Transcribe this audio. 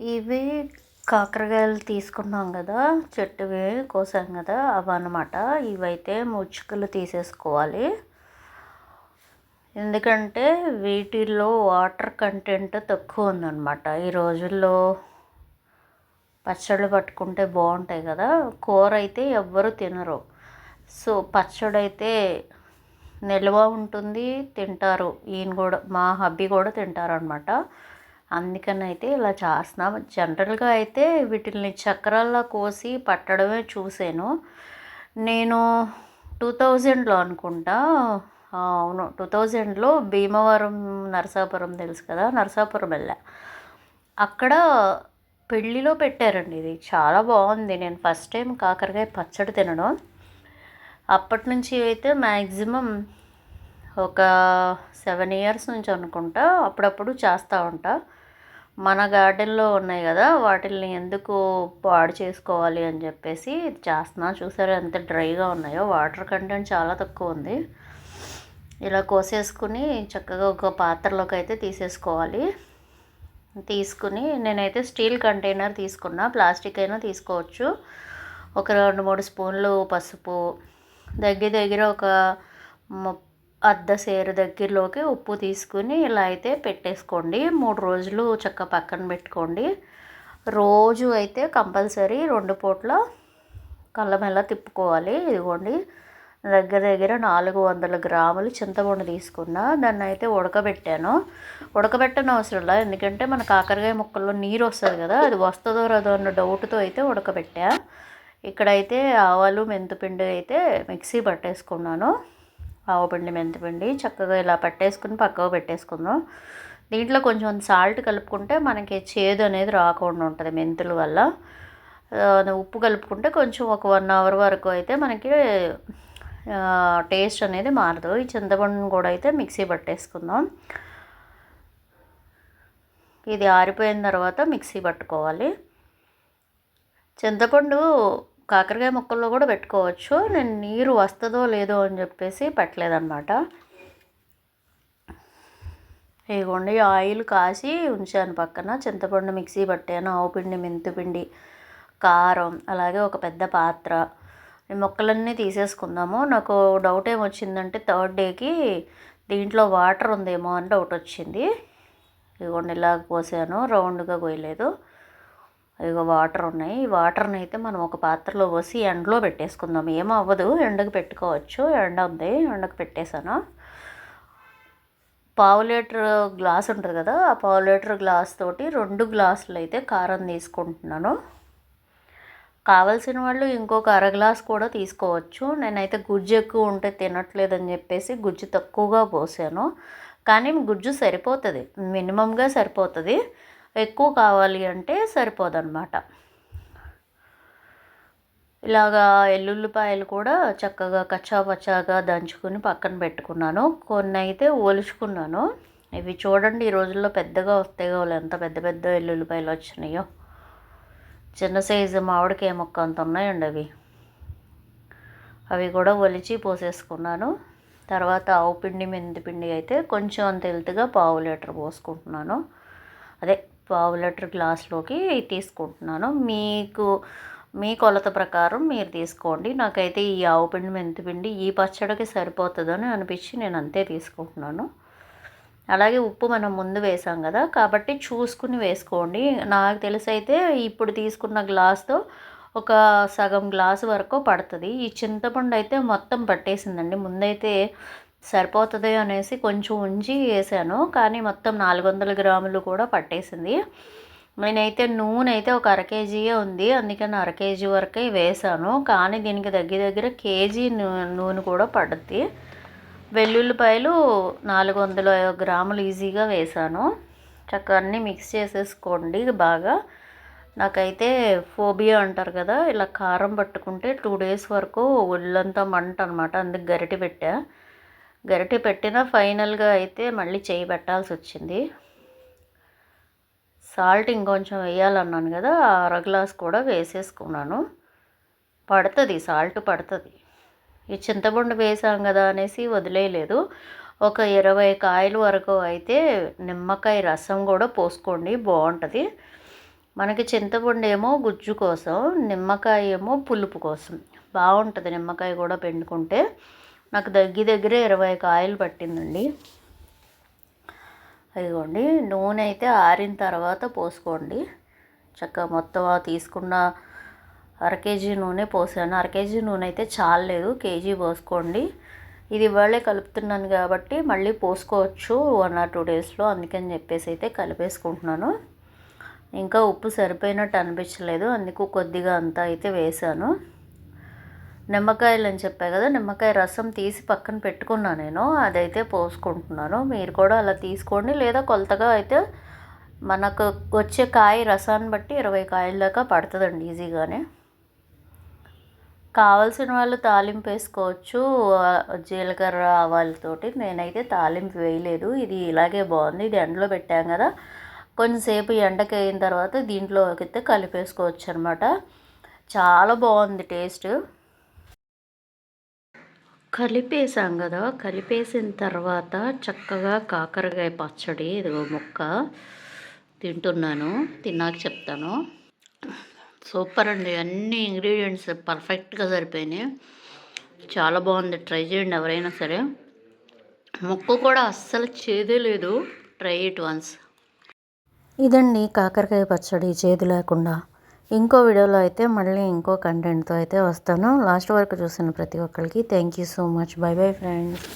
ఇవి కాకరకాయలు తీసుకున్నాం కదా చెట్టువి కోసాం కదా అవి అనమాట ఇవైతే ముచ్చుకలు తీసేసుకోవాలి. ఎందుకంటే వీటిల్లో వాటర్ కంటెంట్ తక్కువ ఉందన్నమాట. ఈ రోజుల్లో పచ్చళ్ళు పట్టుకుంటే బాగుంటాయి కదా కూర అయితే ఎవ్వరు తినరు. సో పచ్చడి అయితే నిల్వ ఉంటుంది తింటారు. ఈయన కూడా మా హబ్బీ కూడా తింటారు అనమాట అందుకని అయితే ఇలా చేస్తున్నాం. జనరల్గా అయితే వీటిని చక్రాల్లో కోసి పట్టడమే చూసాను. నేను టూ థౌజండ్లో అనుకుంటా. అవును టూ థౌజండ్లో భీమవరం నరసాపురం తెలుసు కదా నరసాపురం వెళ్ళా. అక్కడ పెళ్ళిలో పెట్టారండి ఇది. చాలా బాగుంది. నేను ఫస్ట్ టైం కాకరకాయ పచ్చడి తినడం. అప్పటి నుంచి అయితే మ్యాక్సిమం ఒక సెవెన్ ఇయర్స్ నుంచి అనుకుంటా. అప్పుడప్పుడు చేస్తూ ఉంటా. మన గార్డెన్లో ఉన్నాయి కదా వాటిని ఎందుకు పాడు చేసుకోవాలి అని చెప్పేసి చేస్తున్నా. చూసారా ఎంత డ్రైగా ఉన్నాయో. వాటర్ కంటెంట్ చాలా తక్కువ ఉంది. ఇలా కోసేసుకుని చక్కగా ఒక పాత్రలోకి అయితే తీసేసుకోవాలి. తీసుకుని నేనైతే స్టీల్ కంటైనర్ తీసుకున్నా. ప్లాస్టిక్ అయినా తీసుకోవచ్చు. ఒక రెండు మూడు స్పూన్లు పసుపు. దగ్గర దగ్గర ఒక అర్ధ సేరు దగ్గరలోకి ఉప్పు తీసుకుని ఇలా అయితే పెట్టేసుకోండి. మూడు రోజులు చక్క పక్కన పెట్టుకోండి. రోజు అయితే కంపల్సరీ రెండు పూట్ల కళ్ళమెల్ల తిప్పుకోవాలి. ఇదిగోండి. దగ్గర దగ్గర నాలుగు వందల గ్రాములు చింతపండు తీసుకున్నా. దాన్ని అయితే ఉడకబెట్టాను. ఉడకబెట్టని అవసరం లేదు. ఎందుకంటే మన కాకరకాయ ముక్కల్లో నీరు వస్తుంది కదా అది వస్తుందో రాదో అన్న డౌట్తో అయితే ఉడకబెట్టా. ఇక్కడైతే ఆవాలు మెంతిపిండి అయితే మిక్సీ పట్టేసుకున్నాను. ఆవపిండి మెంతిపిండి చక్కగా ఇలా పట్టేసుకుని పక్కకు పెట్టేసుకుందాం. దీంట్లో కొంచెం సాల్ట్ కలుపుకుంటే మనకి చేదు అనేది రాకుండా ఉంటుంది మెంతుల వల్ల. ఉప్పు కలుపుకుంటే కొంచెం ఒక వన్ అవర్ వరకు అయితే మనకి టేస్ట్ అనేది మారదు. ఈ చింతపండును కూడా అయితే మిక్సీ పట్టేసుకుందాం. ఇది ఆరిపోయిన తర్వాత మిక్సీ పట్టుకోవాలి. చింతపండు కాకరకాయ ముక్కల్లో కూడా పెట్టుకోవచ్చు. నేను నీరు వస్తుందో లేదో అని చెప్పేసి పెట్టలేదన్నమాట. ఇదిగోండి ఆయిల్ కాసి ఉంచాను పక్కన. చింతపండు మిక్సీ పట్టాను ఆవు పిండి మెంతిపిండి కారం అలాగే ఒక పెద్ద పాత్ర. ఈ మొక్కలన్నీ తీసేసుకుందాము. నాకు డౌట్ ఏమొచ్చిందంటే థర్డ్ డేకి దీంట్లో వాటర్ ఉందేమో అని డౌట్ వచ్చింది. ఇదిగోండి ఇలాగ పోసాను రౌండ్గా పోయలేదు ఇదిగో వాటర్ ఉన్నాయి. ఈ వాటర్ని అయితే మనం ఒక పాత్రలో పోసి ఎండలో పెట్టేసుకుందాం. ఏమో అవ్వదు. ఎండకు పెట్టుకోవచ్చు. ఎండ ఉంది. ఎండకు పెట్టేశాను. పావు లీటర్ గ్లాస్ ఉంటుంది కదా ఆ పావు లీటర్ గ్లాస్ తోటి రెండు గ్లాసులు అయితే కారం తీసుకుంటున్నాను. కావలసిన వాళ్ళు ఇంకొక అర గ్లాస్ కూడా తీసుకోవచ్చు. నేనైతే గుజ్జు ఎక్కువ ఉంటే తినట్లేదని చెప్పేసి గుజ్జు తక్కువగా పోసాను. కానీ గుజ్జు సరిపోతుంది. మినిమంగా సరిపోతుంది. ఎక్కువ కావాలి అంటే సరిపోదన్నమాట. ఇలాగా ఎల్లుల్లిపాయలు కూడా చక్కగా కచ్చా పచ్చాగా దంచుకుని పక్కన పెట్టుకున్నాను. కొన్ని అయితే ఒలుచుకున్నాను. ఇవి చూడండి ఈ రోజుల్లో పెద్దగా వస్తాయి కావాలి ఎంత పెద్ద పెద్ద ఎల్లుల్లిపాయలు వచ్చినాయో. చిన్న సైజు మామిడికాయ మొక్క అంత ఉన్నాయండి అవి. అవి కూడా ఒలిచి పోసేసుకున్నాను. తర్వాత ఆవు పిండి మెంతి పిండి అయితే కొంచెం అంత ఎల్తుగా పావు లీటర్ పోసుకుంటున్నాను. అదే పావు లీటర్ గ్లాస్లోకి తీసుకుంటున్నాను. మీకు మీ కొలత ప్రకారం మీరు తీసుకోండి. నాకైతే ఈ ఆవు పిండి మెంతిపిండి ఈ పచ్చడికి సరిపోతుందని అనిపించి నేను అంతే తీసుకుంటున్నాను. అలాగే ఉప్పు మనం ముందు వేసాం కదా కాబట్టి చూసుకుని వేసుకోండి. నాకు తెలిసి అయితే ఇప్పుడు తీసుకున్న గ్లాస్తో ఒక సగం గ్లాసు వరకు పడుతుంది. ఈ చింతపండు అయితే మొత్తం పట్టేసిందండి. ముందైతే సరిపోతుంది అనేసి కొంచెం ఉంచి వేసాను. కానీ మొత్తం నాలుగు వందల గ్రాములు కూడా పట్టేసింది. నేనైతే నూనె అయితే ఒక అర కేజీయే ఉంది. అందుకని అర కేజీ వరకే వేసాను. కానీ దీనికి దగ్గర దగ్గర కేజీ నూనె కూడా పడుద్ది. వెల్లుల్లిపాయలు నాలుగు వందల గ్రాములు ఈజీగా వేసాను. చక్కగా అన్నీ మిక్స్ చేసేసుకోండి బాగా. నాకైతే ఫోబియా అంటారు కదా ఇలా కారం పట్టుకుంటే టూ డేస్ వరకు ఒళ్ళంతా మంట అనమాట అందుకు గరిటె పెట్టా. గరిటె పెట్టిన ఫైనల్గా అయితే మళ్ళీ చేయి పెట్టాల్సి వచ్చింది సాల్ట్ ఇంకొంచెం వేయాలన్నాను కదా అర గ్లాస్ కూడా వేసేసుకున్నాను. పడుతుంది సాల్ట్ పడుతుంది. ఈ చింతపండు వేసాం కదా అనేసి వదిలేయలేదు. ఒక ఇరవై కాయల వరకు అయితే నిమ్మకాయ రసం కూడా పోసుకోండి బాగుంటుంది. మనకి చింతపండు ఏమో గుజ్జు కోసం నిమ్మకాయ ఏమో పులుపు కోసం. బాగుంటుంది నిమ్మకాయ కూడా పిండుకుంటే. నాకు దగ్గర దగ్గరే ఇరవై కాయలు పట్టిందండి. ఇదిగోండి నూనె అయితే ఆరిన తర్వాత పోసుకోండి. చక్కగా మొత్తం తీసుకున్న అర కేజీ నూనె పోసాను. అర కేజీ నూనె అయితే చాలలేదు కేజీ పోసుకోండి. ఇది ఇవాళే కలుపుతున్నాను కాబట్టి మళ్ళీ పోసుకోవచ్చు వన్ ఆర్ టూ డేస్లో అందుకని చెప్పేసి అయితే కలిపేసుకుంటున్నాను. ఇంకా ఉప్పు సరిపోయినట్టు అనిపించలేదు అందుకు కొద్దిగా అంతా అయితే వేసాను. నిమ్మకాయలు అని చెప్పా కదా నిమ్మకాయ రసం తీసి పక్కన పెట్టుకున్నాను నేను అదైతే పోసుకుంటున్నాను. మీరు కూడా అలా తీసుకోండి. లేదా కొలతగా అయితే మనకు వచ్చే కాయ రసాన్ని బట్టి ఇరవై కాయల దాకా పడుతుందండి ఈజీగానే. కావాల్సిన వాళ్ళు తాలింపు వేసుకోవచ్చు. జీలకర్ర ఆవాలతోటి నేనైతే తాలింపు వేయలేదు. ఇది ఇలాగే బాగుంది. ఇది ఎండలో పెట్టాం కదా కొంచెంసేపు ఎండకి అయిన తర్వాత దీంట్లో అయితే కలిపేసుకోవచ్చు అనమాట చాలా బాగుంది టేస్ట్. కలిపేసాం కదా. కలిపేసిన తర్వాత చక్కగా కాకరకాయ పచ్చడి ఇదిగో ముక్క తింటున్నాను. తిన్నాక చెప్తాను. సూపర్ అండి. అన్ని ఇంగ్రీడియంట్స్ పర్ఫెక్ట్గా సరిపోయినాయి. చాలా బాగుంది. ట్రై చేయండి ఎవరైనా సరే. ముక్క కూడా అస్సలు చేదే లేదు. Try it once. ఇదండి కాకరకాయ పచ్చడి చేదు లేకుండా ఇంకో వీడియోలో అయితే మళ్ళీ ఇంకో కంటెంట్తో అయితే వస్తాను. లాస్ట్ వరకు చూసిన ప్రతి ఒక్కరికి thank you so much bye bye friends